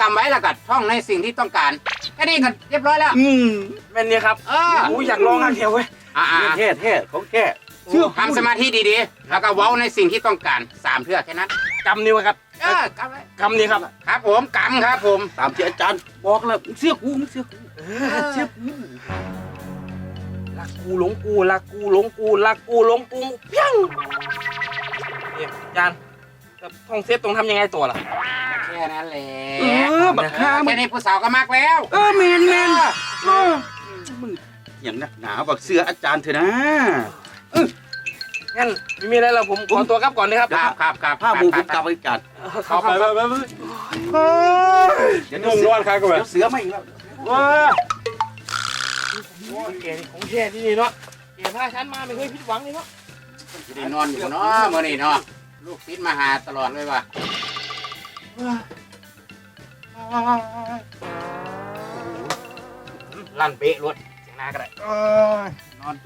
กำไว้แล้วก็ท่องในสิ่งที่ต้องการแค่นี้ก็เรียบร้อยแล้ว อืมแม่นเนี่ยครับเออโอ้ยอยากลองอันเดียวเว้ยอ่าเท่เท่ของแท้เชื่อทำสมาธิดีๆ แล้วก็เว้าในสิ่งที่ต้องการสามเทือกแค่นั้นกำนี่วะครับเออกำไว้กำนี่ครับ ครับผมกำครับผม ตามที่อาจารย์บอกแล้วมึงเสื้อกูมึงเสื้อกูเชื่อกูรักกูหลงกูรักกูหลงกูรักกูหลงกูเพียงเนี่ยอาจารย์แล้วท่องเซฟต้องทำยังไงตัวล่ะแค่นั้นแหละเออบักฆ่ามึแค่งนี้ผู้สาวก็มากแล้วเออแมนแมนเออมึงอย่างหนักหนาบักเสื้ออาจารย์เถอะนะ งั้นไม่มีอะไรแล้วผมขอตัวกลับก่อนนะครับครับครับครับผ้าหมูผมกลับไปจัดเข้าไปไปไปเดี๋ยวเสือเดี๋ยวเสือไม่อีกแล้วเก๋ของแท้ที่นี่เนาะเก๋พาฉันมาไม่เคยผิดหวังเลยเนาะจะได้นอนอยู่เนาะมื่อนี้เนาะลูกศิษย์มาหาตลอดเลยว่ะ ลั่นเป๊ะรถเสียงหน้าก็ได้ นอน